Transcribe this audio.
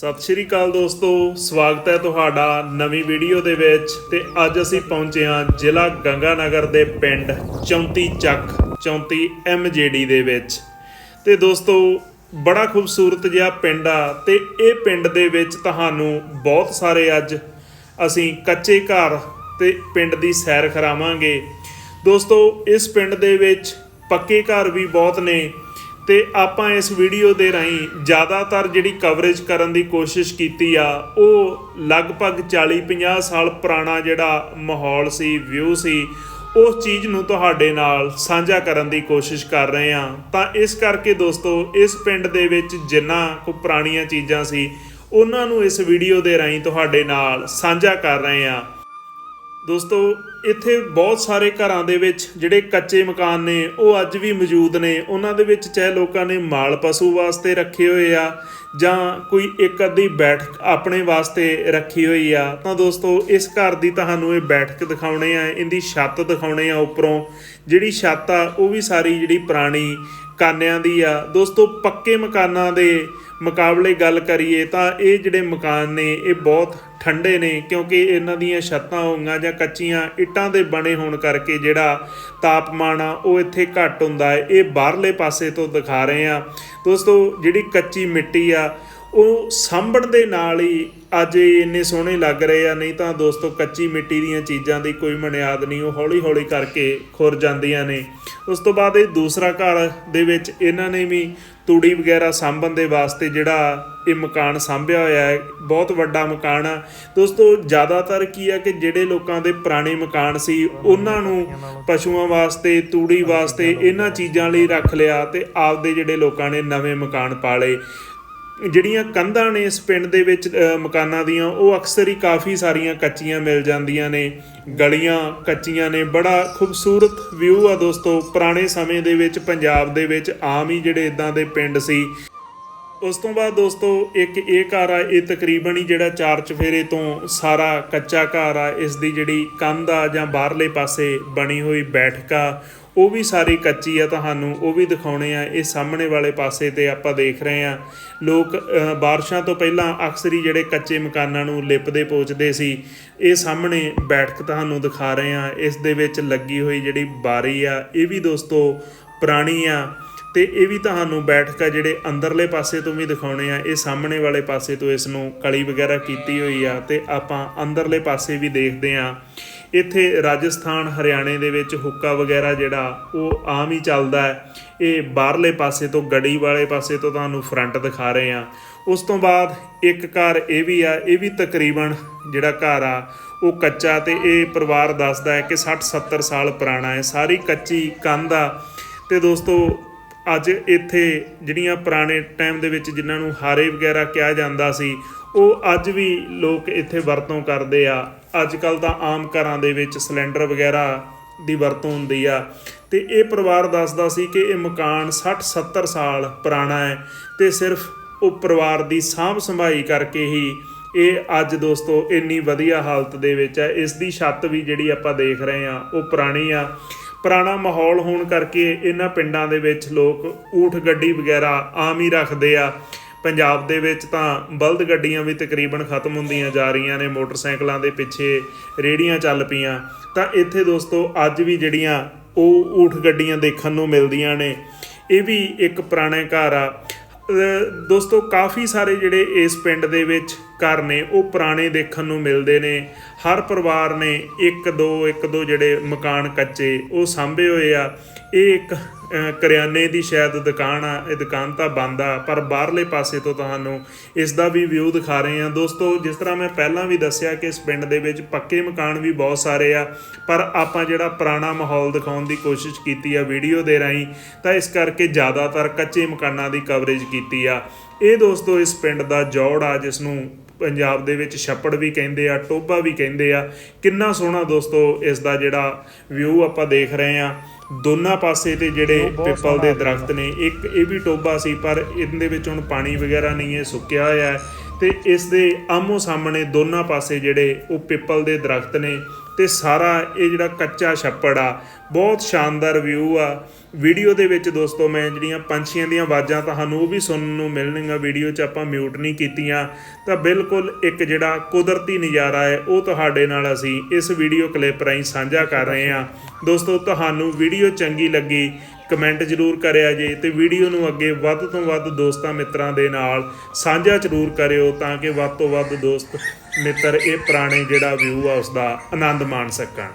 ਸਤਿ ਸ਼੍ਰੀ ਅਕਾਲ ਦੋਸਤੋ, ਸਵਾਗਤ ਹੈ ਤੁਹਾਡਾ ਨਵੀਂ ਵੀਡੀਓ ਦੇ ਵਿੱਚ ਤੇ ਅੱਜ ਅਸੀਂ ਪਹੁੰਚੇ ਹਾਂ ਜ਼ਿਲ੍ਹਾ ਗੰਗਾਨਗਰ ਦੇ ਪਿੰਡ 34 ਚੱਕ 34 ਐਮਜੇਡੀ ਦੇ ਵਿੱਚ। ਤੇ ਦੋਸਤੋ, ਬੜਾ ਖੂਬਸੂਰਤ ਜਿਹਾ ਪਿੰਡ ਆ ਤੇ ਇਹ ਪਿੰਡ ਦੇ ਵਿੱਚ ਤੁਹਾਨੂੰ ਬਹੁਤ ਸਾਰੇ ਅੱਜ ਅਸੀਂ ਕੱਚੇ ਘਰ ਤੇ ਪਿੰਡ ਦੀ ਸੈਰ ਕਰਾਵਾਂਗੇ। ਦੋਸਤੋ, ਇਸ ਪਿੰਡ ਦੇ ਵਿੱਚ ਪੱਕੇ ਘਰ ਵੀ ਬਹੁਤ ਨੇ ਤੇ ਆਪਾਂ ਇਸ ਵੀਡੀਓ ਦੇ ਰਾਹੀਂ ਜ਼ਿਆਦਾਤਰ ਜਿਹੜੀ ਕਵਰੇਜ ਕਰਨ ਦੀ ਕੋਸ਼ਿਸ਼ ਕੀਤੀ ਆ, ਉਹ ਲਗਭਗ 40-50 ਸਾਲ ਪੁਰਾਣਾ ਜਿਹੜਾ ਮਾਹੌਲ ਸੀ ਵਿਊ ਸੀ, ਉਸ ਚੀਜ਼ ਨੂੰ ਤੁਹਾਡੇ ਨਾਲ ਸਾਂਝਾ ਕਰਨ ਦੀ ਕੋਸ਼ਿਸ਼ ਕਰ ਰਹੇ ਹਾਂ। ਤਾਂ ਇਸ ਕਰਕੇ ਦੋਸਤੋ, ਇਸ ਪਿੰਡ ਦੇ ਵਿੱਚ ਜਿੰਨਾ ਕੋ ਪੁਰਾਣੀਆਂ ਚੀਜ਼ਾਂ ਸੀ, ਉਹਨਾਂ ਨੂੰ ਇਸ ਵੀਡੀਓ ਦੇ ਰਾਹੀਂ ਤੁਹਾਡੇ ਨਾਲ ਸਾਂਝਾ ਕਰ ਰਹੇ ਹਾਂ। ਦੋਸਤੋ, ਇੱਥੇ ਬਹੁਤ ਸਾਰੇ ਘਰਾਂ ਦੇ ਵਿੱਚ ਜਿਹੜੇ ਕੱਚੇ ਮਕਾਨ ਨੇ, ਉਹ ਅੱਜ ਵੀ ਮੌਜੂਦ ਨੇ। ਉਹਨਾਂ ਦੇ ਵਿੱਚ ਚਾਹੇ ਲੋਕਾਂ ਨੇ ਮਾਲ ਪਸ਼ੂ ਵਾਸਤੇ ਰੱਖੇ ਹੋਏ ਆ, ਜਾਂ ਕੋਈ ਇੱਕ ਅੱਧੀ ਬੈਠਕ ਆਪਣੇ ਵਾਸਤੇ ਰੱਖੀ ਹੋਈ ਆ। ਤਾਂ ਦੋਸਤੋ, ਇਸ ਘਰ ਦੀ ਤੁਹਾਨੂੰ ਇਹ ਬੈਠਕ ਦਿਖਾਉਣੇ ਆ, ਇਹਦੀ ਛੱਤ ਦਿਖਾਉਣੇ ਆ ਉੱਪਰੋਂ। ਜਿਹੜੀ ਛੱਤ ਆ, ਉਹ ਵੀ ਸਾਰੀ ਜਿਹੜੀ ਪੁਰਾਣੀ ਮਕਾਨਿਆਂ ਦੀ ਆ। ਦੋਸਤੋ, ਪੱਕੇ ਮਕਾਨਾਂ ਦੇ ਮੁਕਾਬਲੇ ਗੱਲ ਕਰੀਏ ਤਾਂ ਇਹ ਜਿਹੜੇ ਮਕਾਨ ਨੇ, ਇਹ ਬਹੁਤ ਠੰਡੇ ਨੇ ਕਿਉਂਕਿ ਇਹਨਾਂ ਦੀਆਂ ਛੱਤਾਂ ਹੋਈਆਂ ਜਾਂ ਕੱਚੀਆਂ ਇੱਟਾਂ ਦੇ ਬਣੇ ਹੋਣ ਕਰਕੇ ਜਿਹੜਾ ਤਾਪਮਾਨ ਆ, ਉਹ ਇੱਥੇ ਘੱਟ ਹੁੰਦਾ ਹੈ। ਇਹ ਬਾਹਰਲੇ ਪਾਸੇ ਤੋਂ ਦਿਖਾ ਰਹੇ ਆ ਦੋਸਤੋ, ਜਿਹੜੀ ਕੱਚੀ ਮਿੱਟੀ ਆ ਉਹ ਸਾਂਭਣ ਦੇ ਨਾਲ ਹੀ ਅੱਜ ਇਹ ਇੰਨੇ ਸੋਹਣੇ ਲੱਗ ਰਹੇ ਆ, ਨਹੀਂ ਤਾਂ ਦੋਸਤੋ ਕੱਚੀ ਮਿੱਟੀ ਦੀਆਂ ਚੀਜ਼ਾਂ ਦੀ ਕੋਈ ਮਨਿਆਦ ਨਹੀਂ, ਉਹ ਹੌਲੀ ਹੌਲੀ ਕਰਕੇ ਖੁਰ ਜਾਂਦੀਆਂ ਨੇ। ਉਸ ਤੋਂ ਬਾਅਦ ਇਹ ਦੂਸਰਾ ਘਰ ਦੇ ਵਿੱਚ ਇਹਨਾਂ ਨੇ ਵੀ ਤੂੜੀ ਵਗੈਰਾ ਸਾਂਭਣ ਦੇ ਵਾਸਤੇ ਜਿਹੜਾ ਇਹ ਮਕਾਨ ਸਾਂਭਿਆ ਹੋਇਆ ਹੈ, ਬਹੁਤ ਵੱਡਾ ਮਕਾਨ ਆ। ਦੋਸਤੋ, ਜ਼ਿਆਦਾਤਰ ਕੀ ਆ ਕਿ ਜਿਹੜੇ ਲੋਕਾਂ ਦੇ ਪੁਰਾਣੇ ਮਕਾਨ ਸੀ, ਉਹਨਾਂ ਨੂੰ ਪਸ਼ੂਆਂ ਵਾਸਤੇ, ਤੂੜੀ ਵਾਸਤੇ ਇਹਨਾਂ ਚੀਜ਼ਾਂ ਲਈ ਰੱਖ ਲਿਆ ਤੇ ਆਪਦੇ ਜਿਹੜੇ ਲੋਕਾਂ ਨੇ ਨਵੇਂ ਮਕਾਨ ਪਾਲੇ। ਜਿਹੜੀਆਂ ਕੰਧਾਂ ਨੇ ਇਸ ਪਿੰਡ ਦੇ ਵਿੱਚ ਮਕਾਨਾਂ ਦੀਆਂ, ਉਹ ਅਕਸਰ ਹੀ ਕਾਫੀ ਸਾਰੀਆਂ ਕੱਚੀਆਂ ਮਿਲ ਜਾਂਦੀਆਂ ਨੇ, ਗਲੀਆਂ ਕੱਚੀਆਂ ਨੇ, ਬੜਾ ਖੂਬਸੂਰਤ ਵਿਊ ਆ ਦੋਸਤੋ, ਪੁਰਾਣੇ ਸਮੇਂ ਦੇ ਵਿੱਚ, ਪੰਜਾਬ ਦੇ ਵਿੱਚ ਆਮ ਹੀ ਜਿਹੜੇ ਇਦਾਂ ਦੇ ਪਿੰਡ ਸੀ। ਉਸ ਤੋਂ ਬਾਅਦ ਦੋਸਤੋ, ਇੱਕ ਇਹ ਘਰ ਆ, ਇਹ ਤਕਰੀਬਨ ਹੀ ਜਿਹੜਾ ਚਾਰ ਚਫੇਰੇ ਤੋਂ ਸਾਰਾ ਕੱਚਾ ਘਰ ਆ, ਇਸ ਦੀ ਜਿਹੜੀ ਕੰਧ ਆ ਜਾਂ ਬਾਹਰਲੇ ਪਾਸੇ ਬਣੀ ਹੋਈ ਬੈਠਕਾ ਉਹ ਵੀ ਸਾਰੀ ਕੱਚੀ ਆ ਤੁਹਾਨੂੰ, ਉਹ ਵੀ ਦਿਖਾਉਣੇ ਆ। ਇਹ ਸਾਹਮਣੇ ਵਾਲੇ ਪਾਸੇ ਤੇ ਆਪਾਂ ਦੇਖ ਰਹੇ ਆ। ਲੋਕ ਬਾਰਿਸ਼ਾਂ ਤੋਂ ਪਹਿਲਾਂ ਅਕਸਰ ਹੀ ਜਿਹੜੇ ਕੱਚੇ ਮਕਾਨਾਂ ਨੂੰ ਲਿਪਦੇ ਪੋਚਦੇ ਸੀ, ਇਹ ਸਾਹਮਣੇ ਬੈਠਕ ਤੁਹਾਨੂੰ ਦਿਖਾ ਰਹੇ ਆ। ਇਸ ਦੇ ਵਿੱਚ ਲੱਗੀ ਹੋਈ ਜਿਹੜੀ ਬਾਰੀ ਆ, ਇਹ ਵੀ ਦੋਸਤੋ ਪੁਰਾਣੀ ਆ। ਤੇ ਇਹ ਵੀ ਤੁਹਾਨੂੰ ਬੈਠਕ ਆ ਜਿਹੜੇ ਅੰਦਰਲੇ ਪਾਸੇ ਤੋਂ ਵੀ ਦਿਖਾਉਣੇ ਆ। ਇਹ ਸਾਹਮਣੇ ਵਾਲੇ ਪਾਸੇ ਤੋਂ ਇਸ ਨੂੰ ਕਲੀ ਵਗੈਰਾ ਕੀਤੀ ਹੋਈ ਆ ਤੇ ਆਪਾਂ ਅੰਦਰਲੇ ਪਾਸੇ ਵੀ ਦੇਖਦੇ ਆ। ਇੱਥੇ ਰਾਜਸਥਾਨ, ਹਰਿਆਣੇ ਦੇ ਵਿੱਚ ਹੁੱਕਾ ਵਗੈਰਾ ਜਿਹੜਾ ਉਹ ਆਮ ਹੀ ਚੱਲਦਾ ਹੈ। ਇਹ ਬਾਹਰਲੇ ਪਾਸੇ ਤੋਂ ਗੜੀ ਵਾਲੇ ਪਾਸੇ ਤੋਂ ਤੁਹਾਨੂੰ ਫਰੰਟ ਦਿਖਾ ਰਹੇ ਆ ਉਸ ਤੋਂ ਬਾਅਦ ਇੱਕ ਘਰ ਇਹ ਵੀ ਆ, ਇਹ ਵੀ ਤਕਰੀਬਨ ਜਿਹੜਾ ਘਰ ਆ, ਉਹ ਕੱਚਾ ਤੇ ਇਹ ਪਰਿਵਾਰ ਦੱਸਦਾ ਹੈ ਕਿ 60 70 ਸਾਲ ਪੁਰਾਣਾ ਹੈ। ਸਾਰੀ ਕੱਚੀ ਕੰਧ ਆ। ਤੇ ਦੋਸਤੋ ਅੱਜ ਇੱਥੇ ਜਿਹੜੀਆਂ ਪੁਰਾਣੇ ਟਾਈਮ ਦੇ ਵਿੱਚ ਜਿਨ੍ਹਾਂ ਨੂੰ ਹਾਰੇ ਵਗੈਰਾ ਕਿਹਾ ਜਾਂਦਾ ਸੀ, ਉਹ ਅੱਜ ਵੀ ਲੋਕ ਇੱਥੇ ਵਰਤੋਂ ਕਰਦੇ ਆ। ਅੱਜ ਕੱਲ ਤਾਂ ਆਮ ਘਰਾਂ ਦੇ ਵਿੱਚ ਸਿਲੰਡਰ ਵਗੈਰਾ ਦੀ ਵਰਤੋਂ ਹੁੰਦੀ ਆ। ਤੇ ਇਹ ਪਰਿਵਾਰ ਦੱਸਦਾ ਸੀ ਕਿ ਇਹ ਮਕਾਨ 60 70 ਸਾਲ ਪੁਰਾਣਾ ਹੈ ਤੇ ਸਿਰਫ ਉਹ ਪਰਿਵਾਰ ਦੀ ਸਾਂਭ ਸੰਭਾਈ ਕਰਕੇ ਹੀ ਇਹ ਅੱਜ ਦੋਸਤੋ ਇੰਨੀ ਵਧੀਆ ਹਾਲਤ ਦੇ ਵਿੱਚ ਹੈ। ਇਸ ਦੀ ਛੱਤ ਵੀ ਜਿਹੜੀ ਆਪਾਂ ਦੇਖ ਰਹੇ ਆ ਉਹ ਪੁਰਾਣੀ ਆ। ਪੁਰਾਣਾ ਮਾਹੌਲ ਹੋਣ ਕਰਕੇ ਇਹਨਾਂ ਪਿੰਡਾਂ ਦੇ ਵਿੱਚ ਲੋਕ ਊਠ ਗੱਡੀ ਵਗੈਰਾ ਆਮ ਹੀ ਰੱਖਦੇ ਆ। ਪੰਜਾਬ ਦੇ ਵਿੱਚ ਤਾਂ ਬਲਦ ਗੱਡੀਆਂ ਵੀ ਤਕਰੀਬਨ ਖਤਮ ਹੁੰਦੀਆਂ ਜਾ ਰਹੀਆਂ ਨੇ, ਮੋਟਰਸਾਈਕਲਾਂ ਦੇ ਪਿੱਛੇ ਰੇੜੀਆਂ ਚੱਲ ਪਈਆਂ। ਤਾਂ ਇੱਥੇ ਦੋਸਤੋ, ਅੱਜ ਵੀ ਜਿਹੜੀਆਂ ਉਹ ਊਠ ਗੱਡੀਆਂ ਦੇਖਣ ਨੂੰ ਮਿਲਦੀਆਂ ਨੇ। ਇਹ ਵੀ ਇੱਕ ਪੁਰਾਣਾ ਘਰ ਆ। ਦੋਸਤੋ, ਕਾਫੀ ਸਾਰੇ ਜਿਹੜੇ ਇਸ ਪਿੰਡ ਦੇ ਵਿੱਚ ਘਰ ਨੇ, ਉਹ ਪੁਰਾਣੇ ਦੇਖਣ ਨੂੰ ਮਿਲਦੇ ਨੇ। ਹਰ ਪਰਿਵਾਰ ਨੇ ਇੱਕ ਦੋ ਇੱਕ ਦੋ ਜਿਹੜੇ ਮਕਾਨ ਕੱਚੇ, ਉਹ ਸਾਂਭੇ ਹੋਏ ਆ। ਇਹ ਇੱਕ ਕਰਿਆਨੇ ਦੀ ਸ਼ਾਇਦ ਦੁਕਾਨ ਆ, ਇਹ ਦੁਕਾਨ ਤਾਂ ਬੰਦ ਆ, ਪਰ ਬਾਹਰਲੇ ਪਾਸੇ ਤੋਂ ਤੁਹਾਨੂੰ ਇਸ ਦਾ ਵੀ ਵਿਊ ਦਿਖਾ ਰਹੇ ਆ ਦੋਸਤੋ, ਜਿਸ ਤਰ੍ਹਾਂ ਮੈਂ ਪਹਿਲਾਂ ਵੀ ਦੱਸਿਆ ਕਿ ਇਸ ਪਿੰਡ ਦੇ ਵਿੱਚ ਪੱਕੇ ਮਕਾਨ ਵੀ ਬਹੁਤ ਸਾਰੇ ਆ, ਪਰ ਆਪਾਂ ਜਿਹੜਾ ਪੁਰਾਣਾ ਮਾਹੌਲ ਦਿਖਾਉਣ ਦੀ ਕੋਸ਼ਿਸ਼ ਕੀਤੀ ਆ ਵੀਡੀਓ ਦੇ ਰਾਹੀਂ, ਤਾਂ ਇਸ ਕਰਕੇ ਜ਼ਿਆਦਾਤਰ ਕੱਚੇ ਮਕਾਨਾਂ ਦੀ ਕਵਰੇਜ ਕੀਤੀ ਆ। ਇਹ ਦੋਸਤੋ ਇਸ ਪਿੰਡ ਦਾ ਜੋੜ ਆ ਜਿਸ ਨੂੰ ਪੰਜਾਬ ਦੇ ਵਿੱਚ ਛੱਪੜ ਵੀ ਕਹਿੰਦੇ ਆ ਟੋਬਾ ਵੀ ਕਹਿੰਦੇ ਆ। ਕਿੰਨਾ ਸੋਹਣਾ ਦੋਸਤੋ ਇਸ ਦਾ ਜਿਹੜਾ ਵਿਊ ਆਪਾਂ ਦੇਖ ਰਹੇ ਆ। ਦੋਨਾਂ ਪਾਸੇ ਤੇ ਜਿਹੜੇ ਪਿੱਪਲ ਦੇ ਦਰਖਤ ਨੇ ਇੱਕ ਇਹ ਵੀ ਟੋਬਾ ਸੀ ਪਰ ਇਹਦੇ ਵਿੱਚ ਹੁਣ ਪਾਣੀ ਵਗੈਰਾ ਨਹੀਂ ਹੈ ਸੁੱਕਿਆ ਹੋਇਆ ਹੈ। ਤੇ ਇਸ ਦੇ ਆਮੋ ਸਾਹਮਣੇ ਦੋਨਾਂ ਪਾਸੇ ਜਿਹੜੇ ਉਹ ਪਿੱਪਲ ਦੇ ਦਰਖਤ ਨੇ ਤੇ ਸਾਰਾ ਇਹ ਜਿਹੜਾ ਕੱਚਾ ਛੱਪੜ ਆ, ਬਹੁਤ ਸ਼ਾਨਦਾਰ ਵਿਊ ਆ। ਵੀਡੀਓ ਦੇ ਵਿੱਚ ਦੋਸਤੋ ਮੈਂ ਜਿਹੜੀਆਂ ਪੰਛੀਆਂ ਦੀਆਂ ਆਵਾਜ਼ਾਂ ਤੁਹਾਨੂੰ ਉਹ ਵੀ ਸੁਣਨ ਨੂੰ ਮਿਲਣਗੀਆਂ, ਵੀਡੀਓ 'ਚ ਆਪਾਂ ਮਿਊਟ ਨਹੀਂ ਕੀਤੀਆਂ। ਤਾਂ ਬਿਲਕੁਲ ਇੱਕ ਜਿਹੜਾ ਕੁਦਰਤੀ ਨਜ਼ਾਰਾ ਹੈ, ਉਹ ਤੁਹਾਡੇ ਨਾਲ ਅਸੀਂ ਇਸ ਵੀਡੀਓ ਕਲਿੱਪ ਰਾਹੀਂ ਸਾਂਝਾ ਕਰ ਰਹੇ ਹਾਂ। ਦੋਸਤੋ, ਤੁਹਾਨੂੰ ਵੀਡੀਓ ਚੰਗੀ ਲੱਗੀ ਕਮੈਂਟ ਜ਼ਰੂਰ ਕਰਿਆ ਜੇ ਤੇ ਵੀਡੀਓ ਨੂੰ ਅੱਗੇ ਵੱਧ ਤੋਂ ਵੱਧ ਦੋਸਤਾਂ ਮਿੱਤਰਾਂ ਦੇ ਨਾਲ ਸਾਂਝਾ ਜ਼ਰੂਰ ਕਰਿਓ ਤਾਂ ਕਿ ਵੱਧ ਤੋਂ ਵੱਧ ਦੋਸਤ ਮਿੱਤਰ ਇਹ ਪੁਰਾਣੇ ਜਿਹੜਾ ਵਿਊ ਆ ਉਸ ਦਾ ਆਨੰਦ ਮਾਣ ਸਕਣ।